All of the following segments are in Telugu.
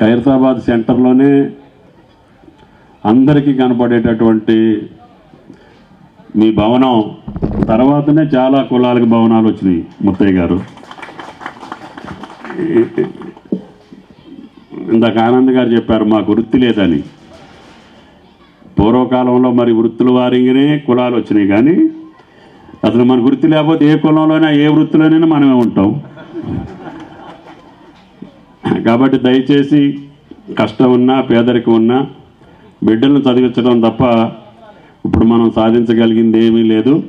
ఖైరతాబాద్ సెంటర్లోనే అందరికీ కనపడేటటువంటి మీ భవనం. తర్వాతనే చాలా కులాలకు భవనాలు వచ్చినాయి ముత్తయ్య గారు. ఇందాక ఆనంద్ గారు చెప్పారు మాకు వృత్తి లేదని. పూర్వకాలంలో మరి వృత్తుల వారింగానే కులాలు వచ్చినాయి కానీ అసలు మన వృత్తి లేకపోతే ఏ కులంలోనైనా ఏ వృత్తిలోనైనా మనమే ఉంటాం. కాబట్టి దయచేసి కష్టం ఉన్నా పేదరికం ఉన్నా బిడ్డలను చదివించడం తప్ప ఇప్పుడు మనం సాధించగలిగింది ఏమీ లేదు.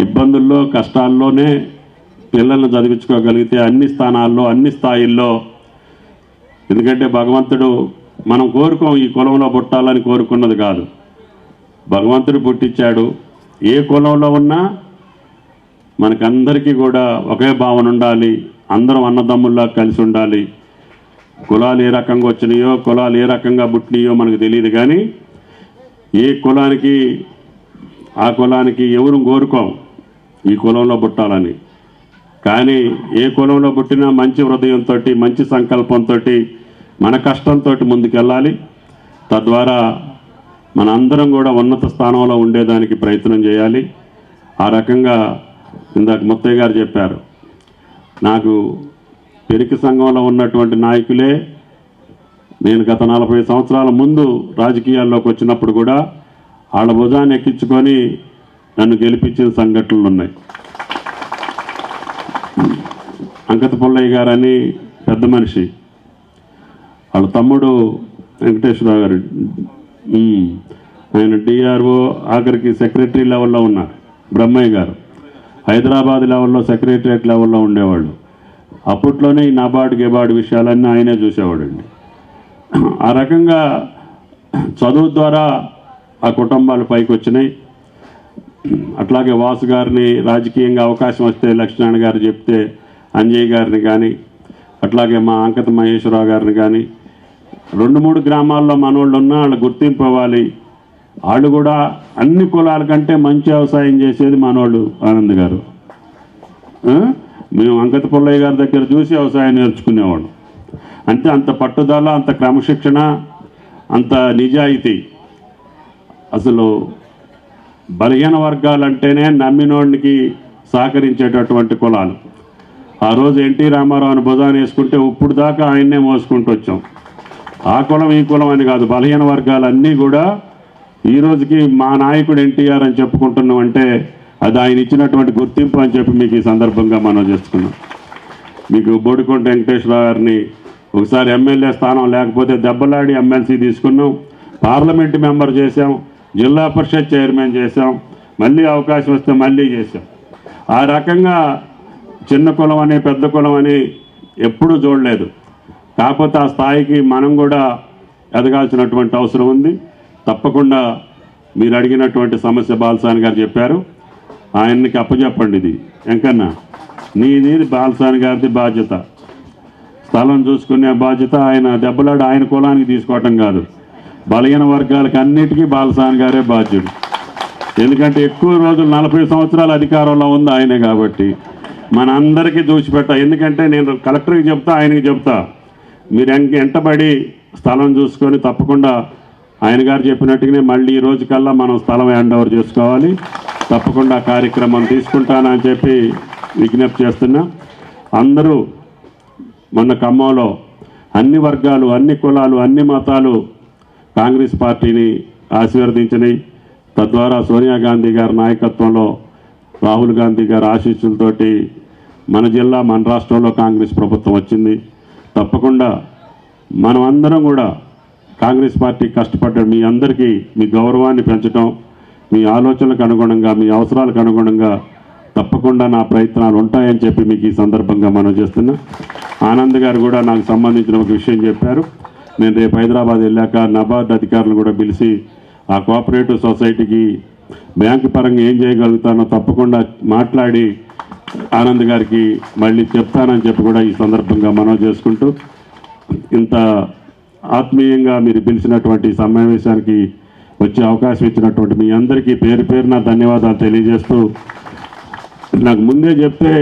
ఇబ్బందుల్లో కష్టాల్లోనే పిల్లల్ని చదివించుకోగలిగితే అన్ని స్థానాల్లో అన్ని స్థాయిల్లో ఎందుకంటే భగవంతుడు మనం కోరుకోం ఈ కులంలో పుట్టాలని కోరుకున్నది కాదు. భగవంతుడు పుట్టించాడు. ఏ కులంలో ఉన్నా మనకందరికీ కూడా ఒకే భావన ఉండాలి. అందరం అన్నదమ్ముల్లా కలిసి ఉండాలి. కులాలు ఏ రకంగా వచ్చినాయో కులాలు ఏ రకంగా పుట్టినాయో మనకు తెలియదు కానీ ఏ కులానికి ఆ కులానికి ఎవరు కోరుకోం ఈ కులంలో పుట్టాలని. కానీ ఏ కులంలో పుట్టినా మంచి హృదయంతో మంచి సంకల్పంతో మన కష్టంతో ముందుకెళ్ళాలి. తద్వారా మన అందరం కూడా ఉన్నత స్థానంలో ఉండేదానికి ప్రయత్నం చేయాలి. ఆ రకంగా ఇందాక ముత్తయ్య గారు చెప్పారు. నాకు పెరికి సంఘంలో ఉన్నటువంటి నాయకులే నేను గత నలభై సంవత్సరాల ముందు రాజకీయాల్లోకి వచ్చినప్పుడు కూడా వాళ్ళ భుజాన్ని ఎక్కించుకొని నన్ను గెలిపించిన సంఘటనలు ఉన్నాయి. అంకత పుల్లయ్య గారని పెద్ద మనిషి వాళ్ళ తమ్ముడు వెంకటేశ్వరరావు గారు ఆయన డిఆర్ఓ ఆఖరికి సెక్రటరీ లెవెల్లో ఉన్నారు బ్రహ్మయ్య గారు. హైదరాబాద్ లెవెల్లో సెక్రటరియట్ లెవెల్లో ఉండేవాళ్ళు. అప్పట్లోనే ఈ నబార్డు గెబార్డు విషయాలన్నీ ఆయనే చూసేవాడండి. ఆ రకంగా చదువు ద్వారా ఆ కుటుంబాలు పైకి వచ్చినాయి. అట్లాగే వాసు గారిని రాజకీయంగా అవకాశం వస్తే లక్ష్మణ గారు చెప్తే అంజయ్ గారిని కానీ అట్లాగే మా అంకత మహేశ్వరరావు గారిని కానీ రెండు మూడు గ్రామాల్లో మనోళ్ళు ఉన్నా వాళ్ళు గుర్తింపు అవ్వాలి. వాళ్ళు కూడా అన్ని కులాల కంటే మంచి వ్యవసాయం చేసేది మనోళ్ళు ఆనంద్ గారు. మేము అంకత పుల్లయ్య గారి దగ్గర చూసి వ్యవసాయం నేర్చుకునేవాడు. అంటే అంత పట్టుదల అంత క్రమశిక్షణ అంత నిజాయితీ. అసలు బలహీన వర్గాలంటేనే నమ్మినోడికి సహకరించేటటువంటి కులాలు. ఆ రోజు ఎన్టీ రామారావుని భుజాన్ని వేసుకుంటే ఇప్పుడు దాకా ఆయన్నే మోసుకుంటూ వచ్చాం. ఆ కులం ఈ కులం అని కాదు. బలహీన వర్గాలన్నీ కూడా ఈ రోజుకి మా నాయకుడు ఎన్టీఆర్ అని చెప్పుకుంటున్నాం అంటే అది ఆయన ఇచ్చినటువంటి గుర్తింపు అని చెప్పి మీకు ఈ సందర్భంగా మనం చేసుకున్నాం మీకు బోడికొండ వెంకటేశ్వర గారిని ఒకసారి ఎమ్మెల్యే స్థానం లేకపోతే దెబ్బలాడి ఎమ్మెల్సీ తీసుకున్నాం. పార్లమెంటు మెంబర్ చేశాం. జిల్లా పరిషత్ చైర్మన్ చేశాం. మళ్ళీ అవకాశం వస్తే మళ్ళీ చేశాం. ఆ రకంగా చిన్న కులం అని పెద్ద కులం అని ఎప్పుడూ చూడలేదు. కాకపోతే ఆ స్థాయికి మనం కూడా ఎదగాల్సినటువంటి అవసరం ఉంది. తప్పకుండా మీరు అడిగినటువంటి సమస్య బాలసాని గారు చెప్పారు. ఆయనకి అప్పచెప్పండి ఇది. ఎంకన్నా నీది బాలసాని గారిది బాధ్యత. స్థలం చూసుకునే బాధ్యత ఆయన. దెబ్బలాడు ఆయన కులానికి తీసుకోవటం కాదు. బలహీన వర్గాలకు అన్నిటికీ బాలసాని గారే బాధ్యుడు. ఎందుకంటే ఎక్కువ రోజులు నలభై సంవత్సరాల అధికారంలో ఉంది ఆయనే కాబట్టి మన అందరికీ దూచిపెట్ట. ఎందుకంటే నేను కలెక్టర్కి చెప్తా ఆయనకి చెప్తా. మీరు ఎంటబడి స్థలం చూసుకొని తప్పకుండా ఆయన గారు చెప్పినట్టుగానే మళ్ళీ ఈ రోజు కల్లా మనం స్థలం హ్యాండ్ ఓవర్ చేసుకోవాలి. తప్పకుండా కార్యక్రమం తీసుకుంటానని చెప్పి విజ్ఞప్తి చేస్తున్నా. అందరూ మొన్న ఖమ్మంలో అన్ని వర్గాలు అన్ని కులాలు అన్ని మతాలు కాంగ్రెస్ పార్టీని ఆశీర్వదించినాయి తద్వారా సోనియా గాంధీ గారి నాయకత్వంలో రాహుల్ గాంధీ గారి ఆశీస్సులతోటి మన జిల్లా మన రాష్ట్రంలో కాంగ్రెస్ ప్రభుత్వం వచ్చింది. తప్పకుండా మనం అందరం కూడా కాంగ్రెస్ పార్టీ కష్టపడ్డ మీ అందరికీ మీ గౌరవాన్ని పెంచడం మీ ఆలోచనలకు అనుగుణంగా మీ అవసరాలకు అనుగుణంగా తప్పకుండా నా ప్రయత్నాలు ఉంటాయని చెప్పి మీకు ఈ సందర్భంగా మనం చేస్తున్నా. ఆనంద్ గారు కూడా నాకు సంబంధించిన ఒక విషయం చెప్పారు. నేను రేపు హైదరాబాద్ వెళ్ళాక నబార్డ్ అధికారులను కూడా పిలిచి ఆ కోఆపరేటివ్ సొసైటీకి బ్యాంకు పరంగా ఏం చేయగలుగుతానో తప్పకుండా మాట్లాడి ఆనంద్ గారికి మళ్ళీ చెప్తానని చెప్పి కూడా ఈ సందర్భంగా మనం చేసుకుంటూ ఇంత ఆత్మీయంగా మీరు పిలిచినటువంటి సమావేశానికి వచ్చే అవకాశం ఇచ్చినటువంటి మీ అందరికీ పేరు పేరున ధన్యవాదాలు తెలియజేస్తూ నాకు ముందే చెప్తే